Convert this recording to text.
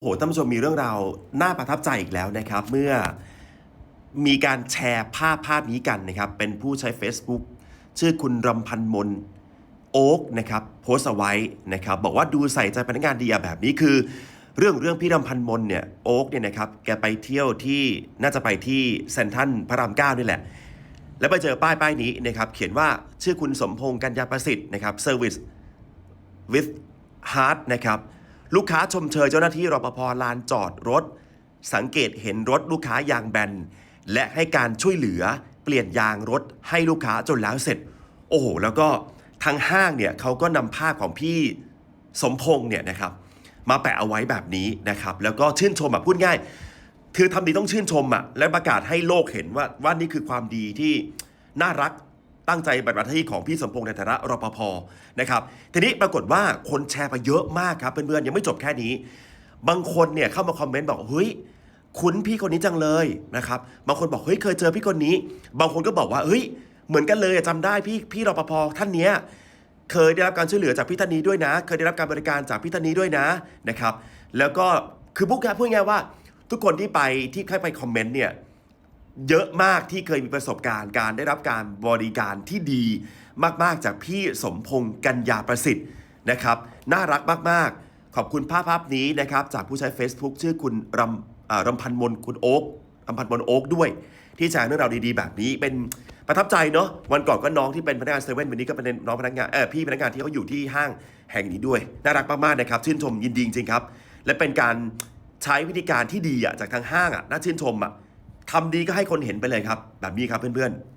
โอ้โหท่านผู้ชมมีเรื่องราวน่าประทับใจอีกแล้วนะครับ เมื่อมีการแชร์ภาพภาพนี้กันนะครับ เป็นผู้ใช้ Facebook ชื่อคุณรำพันมนโอ๊กนะครับโพสต์เอาไว้นะครับ บอกว่าดูใส่ใจพนักงานดีอะแบบนี้คือ เรื่องเรื่องพี่รำพันมนเนี่ยโอ๊กเนี่ยนะครับแกไปเที่ยวที่น่าจะไปที่เซนทรัลพระรามเก้านี่แหละ แล้วไปเจอป้ายป้ายนี้นะครับเขียนว่าชื่อคุณสมพงษ์กัญญาประสิทธิ์นะครับ Service with Heart นะครับ ลูกค้าชมเชยเจ้าหน้าที่รปภลานจอดรถ สังเกตเห็นรถลูกค้ายางแบน และให้การช่วยเหลือเปลี่ยนยางรถให้ลูกค้าจนแล้วเสร็จ โอ้โห แล้วก็ทางห้างเนี่ยเขาก็นำภาพของพี่สมพงษ์เนี่ยนะครับ มาแปะเอาไว้แบบนี้นะครับ แล้วก็ชื่นชมแบบพูดง่ายคือทำดีต้องชื่นชมอะและประกาศให้โลกเห็นว่าว่านี่คือความดีที่น่ารัก ตั้งใจปฏิบัติหน้าที่ของพี่สมพงษ์ในฐานะรปภนะครับทีนี้ปรากฏว่าคนแชร์ไปเยอะมากครับเพื่อนๆยังไม่จบแค่นี้ บางคนเนี่ยเข้ามาคอมเมนต์บอกเฮ้ยคุ้นพี่คนนี้จังเลยนะครับบางคนบอกเฮ้ยเคยเจอพี่คนนี้ บางคนก็บอกว่าเฮ้ยเหมือนกันเลยอะจำได้พี่พี่รปภท่านเนี้ยเคยได้รับการช่วยเหลือจากพี่ท่านนี้ด้วยนะ เคยได้รับการบริการจากพี่ท่านนี้ด้วยนะนะครับ แล้วก็คือพวกแกพูดง่ายๆว่า ทุกคนที่ไปที่เข้าไปคอมเมนต์เนี่ย เยอะมากที่เคยมีประสบการณ์การได้รับการบริการที่ดีมาก ๆ จากพี่สมพงษ์กัญญาประสิทธิ์นะครับ น่ารักมาก ๆ ขอบคุณภาพภาพนี้นะครับ จากผู้ใช้ Facebook ชื่อคุณรำรำพันมนคุณโอ๊กรำพันมนโอ๊กด้วย ที่แชร์เรื่องราวดีๆ แบบนี้เป็นประทับใจเนาะวันก่อนก็น้องที่เป็นพนักงานเซเว่นวันนี้ก็เป็นน้องพนักงานเออพี่พนักงานที่เขาอยู่ที่ห้างแห่งนี้ด้วย น่ารักมากๆนะครับชื่นชมยินดีจริงครับ และเป็นการใช้วิธีการที่ดีอะจากทางห้างอะน่าชื่นชมอะ ทำดีก็ให้คนเห็นไปเลยครับ แบบนี้ครับเพื่อนๆ